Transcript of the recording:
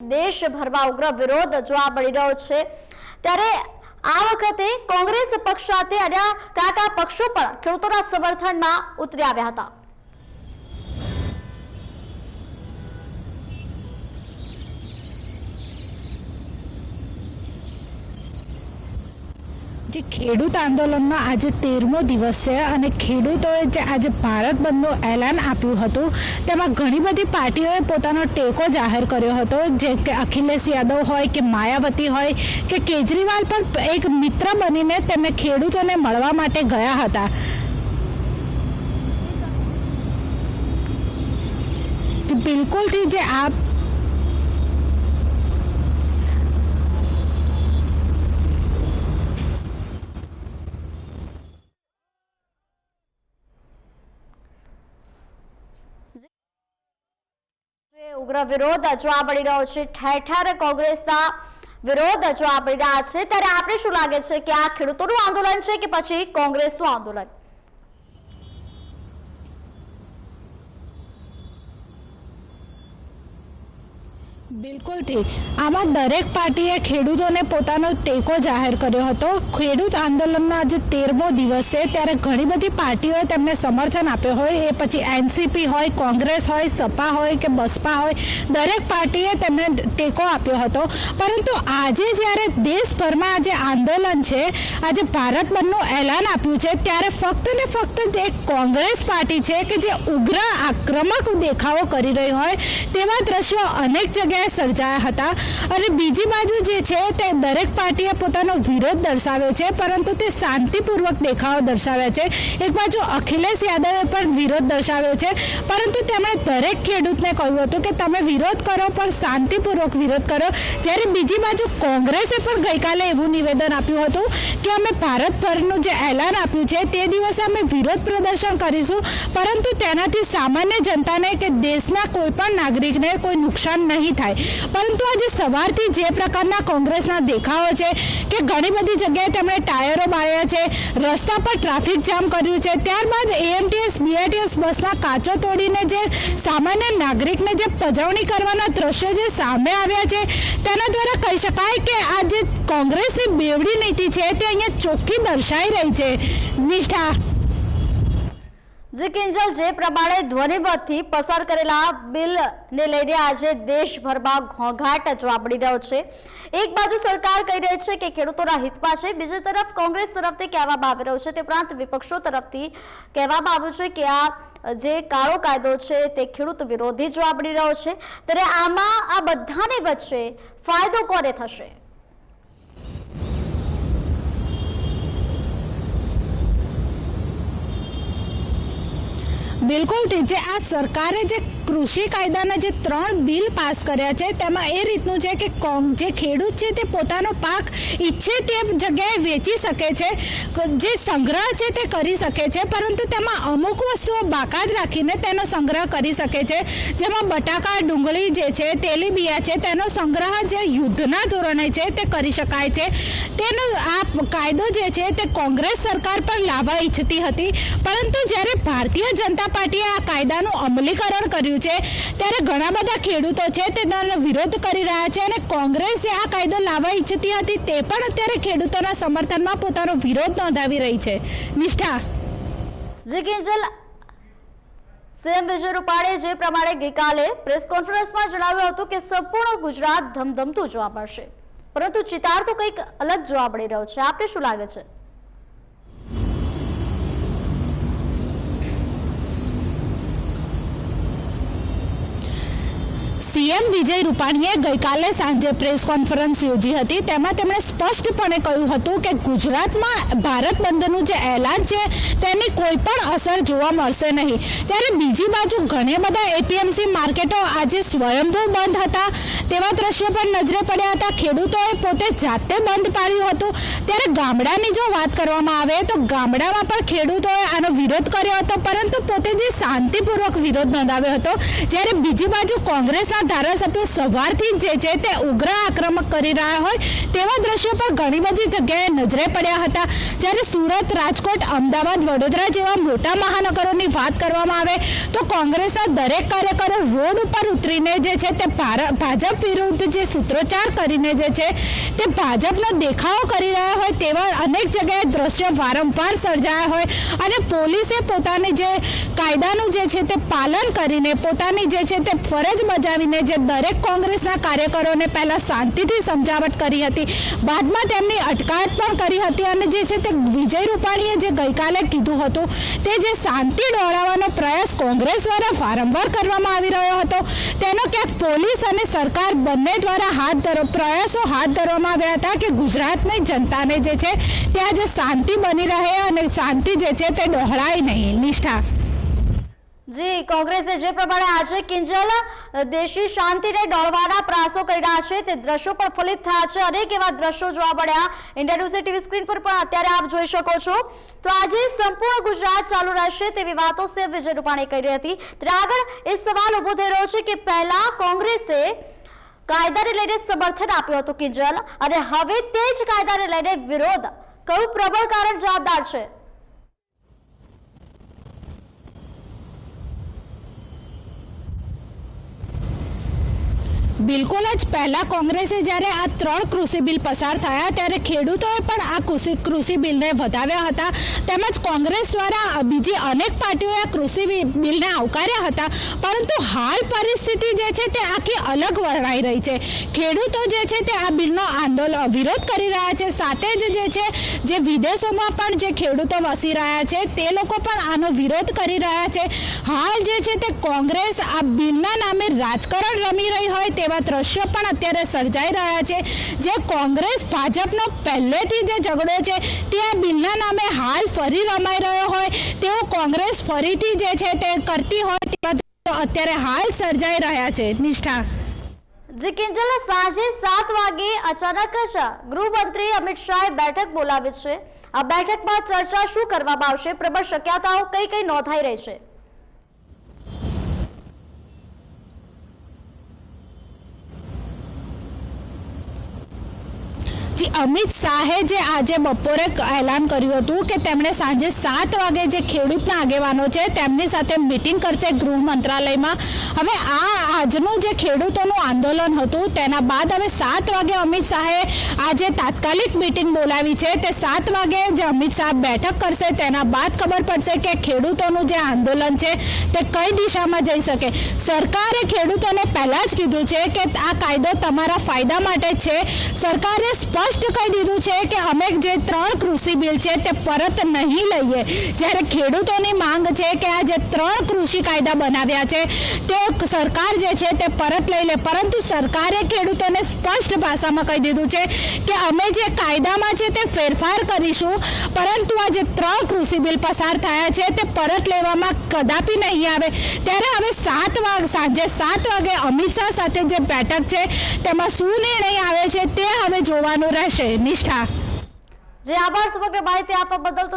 દેશભરમાં ઉગ્ર વિરોધ જોવા મળી રહ્યો છે. ત્યારે આ વખતે કોંગ્રેસ પક્ષ સાથે અન્ય કાકા પક્ષો પણ ખેડૂતોના સમર્થનમાં ઉતરી આવ્યા હતા? જે ખેડૂત આંદોલનનો આજે તેરમો દિવસ છે અને ખેડૂતોએ જે આજે ભારત બંધનું એલાન આપ્યું હતું, તેમાં ઘણી બધી પાર્ટીઓએ પોતાનો ટેકો જાહેર કર્યો હતો જે કે અખિલેશ યાદવ હોય કે માયાવતી હોય, કે કેજરીવાલ પણ એક મિત્ર બનીને તેમને ખેડૂતોને મળવા માટે ગયા હતા. બિલકુલથી જે આ જે ઉગ્ર વિરોધ જોવા મળી રહ્યો છે. ઠેર ઠેર કોંગ્રેસના વિરોધ જોવા મળી રહ્યા છે. ત્યારે આપણે શું લાગે છે કે આ ખેડૂતોનું આંદોલન છે કે પછી કોંગ્રેસનું આંદોલન? બિલકુલથી આમાં દરેક પાર્ટીએ ખેડૂતોને પોતાનો ટેકો જાહેર કર્યો હતો. ખેડૂત આંદોલનનો આજે તેરમો દિવસ છે. ત્યારે ઘણી બધી પાર્ટીઓએ તેમને સમર્થન આપ્યું હોય. એ પછી એનસીપી હોય, કોંગ્રેસ હોય, સપા હોય કે બસપા હોય, દરેક પાર્ટીએ તેમને ટેકો આપ્યો હતો. પરંતુ આજે જ્યારે દેશભરમાં આજે આંદોલન છે, આજે ભારત બંધનું એલાન આપ્યું છે, ત્યારે ફક્ત ને ફક્ત એક કોંગ્રેસ પાર્ટી છે કે જે ઉગ્ર આક્રમક દેખાવો કરી રહી હોય, તેવા દ્રશ્યો અનેક જગ્યાએ સર્જાયા હતા. અને બીજી બાજુ જે છે, તે દરેક પાર્ટીએ પોતાનો વિરોધ દર્શાવ્યો છે, પરંતુ તે શાંતિપૂર્વક દેખાવો દર્શાવ્યા છે. એક બાજુ અખિલેશ યાદવે પણ વિરોધ દર્શાવ્યો છે, પરંતુ તેમણે દરેક ખેડૂતને કહ્યું હતું કે તમે વિરોધ કરો, પણ શાંતિપૂર્વક વિરોધ કરો. જ્યારે બીજી બાજુ કોંગ્રેસે પણ ગઈકાલે એવું નિવેદન આપ્યું હતું કે અમે ભારતભરનું જે એલાન આપ્યું છે, તે દિવસે અમે વિરોધ પ્રદર્શન કરીશું, પરંતુ તેનાથી સામાન્ય જનતાને કે દેશના કોઈ પણ નાગરિકને કોઈ નુકસાન નહીં થાય. પરંતુ આજે સવારથી જે પ્રકારના કોંગ્રેસના દેખાવો છે કે ઘણી બધી જગ્યાએ તેમણે ટાયરો બાળ્યા છે, રસ્તા પર ટ્રાફિક જામ કર્યું છે, ત્યારબાદ એએમટીએસ બીઆરટીએસ બસના કાચો તોડીને જે સામાન્ય નાગરિકને જે પજવણી કરવાના દ્રશ્યો જે સામે આવ્યા છે, તેના દ્વારા કહી શકાય કે આ જે કોંગ્રેસની બેવડી નીતિ છે તે અહીંયા ચોખ્ખી દર્શાઈ રહી છે. નિષ્ઠા જે કિંજલ જે પ્રમાણે ધ્વનિમતથી પસાર કરેલા બિલને લઈને આજે દેશભરમાં ઘોંઘાટ જોવા મળી રહ્યો છે. એક બાજુ સરકાર કહી રહી છે કે ખેડૂતોના હિતમાં છે, બીજી તરફ કોંગ્રેસ તરફથી કહેવામાં આવી રહ્યું છે. તે ઉપરાંત વિપક્ષો તરફથી કહેવામાં આવ્યું છે કે આ જે કાળો કાયદો છે તે ખેડૂત વિરોધી જોવા મળી રહ્યો છે. ત્યારે આમાં આ બધાની વચ્ચે ફાયદો કોને થશે? બિલકુલ જે આ સરકારે જે કૃષિ કાયદાના જે ત્રણ બિલ પાસ કર્યા છે, તેમાં એ રીતનું છે કે કોંગ જે ખેડૂત છે તે પોતાનો પાક ઈચ્છે તે જગ્યાએ વેચી શકે છે, જે સંગ્રહ છે તે કરી શકે છે, પરંતુ તેમાં અમુક વસ્તુઓ બાકાત રાખીને તેનો સંગ્રહ કરી શકે છે. જેમાં બટાકા, ડુંગળી જે છે, તેલીબિયા છે, તેનો સંગ્રહ જે યુદ્ધના ધોરણે છે તે કરી શકાય છે. તેનો આ કાયદો જે છે તે કોંગ્રેસ સરકાર પણ લાવવા ઈચ્છતી હતી, પરંતુ જ્યારે ભારતીય જનતા પાર્ટીએ આ કાયદાનું અમલીકરણ કર્યું છે. ત્યારે ઘણા બધા ખેડૂતો છે તે તેનો વિરોધ કરી રહ્યા છે અને કોંગ્રેસ આ કાયદો લાવવા ઈચ્છતી હતી તે પણ અત્યારે ખેડૂતોના સમર્થનમાં પોતાનો વિરોધ નોંધાવી રહી છે. નિષ્ઠા. જે કિંજલ સીએમ વિજય રૂપાણીએ જે પ્રમાણે ગઈકાલે પ્રેસ કોન્ફરન્સમાં જણાવ્યું હતું કે સંપૂર્ણ ગુજરાત ધમધમતું જોવા મળશે. પરંતુ ચિતાર તો કંઈક અલગ જોવા મળી રહ્યો છે. આપને શું લાગે છે? સીએમ વિજય રૂપાણીએ ગઈકાલે સાંજે પ્રેસ કોન્ફરન્સ યોજી હતી. તેમાં તેમણે સ્પષ્ટપણે કહ્યું હતું કે ગુજરાતમાં ભારત બંધનું જે એલાન છે, તેની કોઈ પણ અસર જોવા મળશે નહીં. ત્યારે બીજી બાજુ ઘણા બધા એપીએમસી માર્કેટો આજે સ્વયંભૂ બંધ હતા. તેવા દ્રશ્યો પણ નજરે પડ્યા હતા. ખેડૂતોએ પોતે જાતે બંધ પાડ્યું હતું. ત્યારે ગામડાની જો વાત કરવામાં આવે તો ગામડામાં પણ ખેડૂતોએ આનો વિરોધ કર્યો હતો. પરંતુ પોતે જે શાંતિપૂર્વક વિરોધ નોંધાવ્યો હતો, જ્યારે બીજી બાજુ કોંગ્રેસના ધારાસભ્યો સવારથી જે છે તે ઉગ્ર આક્રમક કરી રહ્યા હોય તેવા દ્રશ્યો પણ ઘણી બધી જગ્યાએ નજરે પડ્યા હતા. જ્યારે સુરત, રાજકોટ, અમદાવાદ, વડોદરા જેવા મોટા મહાનગરોની વાત કરવામાં આવે તો કોંગ્રેસના દરેક કાર્યકરો રોડ ઉપર ઉતરીને જે છે તે ભાજપ વિરુદ્ધ જે સૂત્રોચ્ચાર કરીને જે છે તે ભાજપનો દેખાવો કરી રહ્યા હોય તેવા અનેક જગ્યાએ દ્રશ્યો વારંવાર સર્જાયા હોય અને પોલીસે પોતાની જે કાયદાનું જે છે તે પાલન કરીને પોતાની જે છે તે ફરજ બજાવીને જે દરેક કોંગ્રેસના કાર્યકરોને પહેલાં શાંતિથી સમજાવટ કરી હતી, બાદમાં તેમની અટકાયત પણ કરી હતી અને જે છે તે વિજય રૂપાણીએ જે ગઈકાલે કીધું હતું, તે જે શાંતિ દોડાવવાનો પ્રયાસ કોંગ્રેસ દ્વારા વારંવાર કરવામાં આવી રહ્યો હતો, તેનો ક્યાંક પોલીસ અને સરકાર બંને દ્વારા હાથ ધરો, પ્રયાસો હાથ ધરવામાં આવ્યા હતા કે ગુજરાતની જનતાને જે છે ત્યાં જે શાંતિ બની રહે અને શાંતિ જે છે તે ડહોળાય નહીં. નિષ્ઠા. જી, કોંગ્રેસે જે પ્રમાણે આજે કિંજલ દેશી શાંતિને ડોળવાના પ્રયાસો કર્યા છે, તે દ્રશ્યો પણ ફલિત થયા છે. અનેક એવા દ્રશ્યો જોવા મળ્યા. ઇન્ડિયા ન્યૂઝ ટીવી સ્ક્રીન પર પણ અત્યારે આપ જોઈ શકો છો. તો આજે સંપૂર્ણ ગુજરાત ચાલુ રહેશે તેવી વાતો સે વિજય રૂપાણી કરી હતી. ત્યારે આગળ એ સવાલ ઊભો થઈ રહ્યો છે કે પહેલા કોંગ્રેસે કાયદાને લઈને સમર્થન આપ્યું હતું કિંજલ અને હવે તે જ કાયદાને લઈને વિરોધ. કયું પ્રબળ કારણ જવાબદાર છે? બિલકુલ જ પહેલા કોંગ્રેસે જ્યારે આ ત્રણ કૃષિ બિલ પસાર થયા ત્યારે ખેડૂતોએ પણ આ કૃષિ કૃષિ બિલને વધાવ્યા હતા. તેમજ કોંગ્રેસ દ્વારા બીજી અનેક પાર્ટીઓએ કૃષિ બિલને આવકાર્યા હતા. પરંતુ હાલ પરિસ્થિતિ જે છે તે આખી અલગ વર્ણાઈ રહી છે. ખેડૂતો જે છે તે આ બિલનો આંદોલન વિરોધ કરી રહ્યા છે. સાથે જ જે છે, જે વિદેશોમાં પણ જે ખેડૂતો વસી રહ્યા છે, તે લોકો પણ આનો વિરોધ કરી રહ્યા છે. હાલ જે છે તે કોંગ્રેસ આ બિલના નામે રાજકારણ રમી રહી હોય તેવા દ્રશ્યો પણ અત્યારે સર્જાઈ રહ્યા છે. જે કોંગ્રેસ ભાજપનો પહેલેથી જે ઝઘડો છે, તે આ બિલના નામે હાલ ફરી રમાઈ રહ્યો હોય તેવો કોંગ્રેસ ફરીથી જે છે તે કરતી હોય દ્રશ્યો અત્યારે હાલ સર્જાઈ રહ્યા છે. નિષ્ઠા. જી કિંજલ, સાંજે સાત વાગે અચાનક જ ગૃહમંત્રી અમિત શાહે બેઠક બોલાવી છે. આ બેઠકમાં ચર્ચા શું કરવામાં આવશે? પ્રબળ શક્યતાઓ કઈ કઈ નોંધાઈ રહી છે? અમિત શાહે જે આજે બપોરે એલાન કર્યું હતું કે તેમણે સાંજે સાત વાગે જે ખેડૂતના આગેવાનો છે તેમની સાથે મિટિંગ કરશે ગૃહ મંત્રાલયમાં. હવે આ આજનું જે ખેડૂતોનું આંદોલન હતું, તેના બાદ હવે સાત વાગે અમિત શાહે આજે તાત્કાલિક મિટિંગ બોલાવી છે. તે સાત વાગે જે અમિત શાહ બેઠક કરશે, તેના બાદ ખબર પડશે કે ખેડૂતોનું જે આંદોલન છે, તે કઈ દિશામાં જઈ શકે. સરકારે ખેડૂતોને પહેલાં જ કીધું છે કે આ કાયદો તમારા ફાયદા માટે છે. સરકારે સ્પષ્ટ કહી દીધું છે કે અમે જે ત્રણ કૃષિ બિલ છે તે પરત નહીં લઈએ. જ્યારે ખેડૂતોની માંગ છે કે આ જે ત્રણ કૃષિ કાયદા બનાવ્યા છે, તે સરકાર જે છે તે પરત લઈ લે. પરંતુ સરકારે ખેડૂતોને સ્પષ્ટ ભાષામાં કહી દીધું છે કે અમે જે કાયદામાં છે તે ફેરફાર કરીશું, પરંતુ આ જે ત્રણ કૃષિ બિલ પસાર થયા છે તે પરત લેવામાં કદાપી નહીં આવે. ત્યારે હવે સાત વાગ સાંજે સાત વાગે અમિત શાહ સાથે જે બેઠક છે, તેમાં શું નિર્ણય આવે છે તે હવે જોવાનું રહેશે નિષ્ઠા જે આભાર સમગ્ર માહિતી આપવા બદલ તો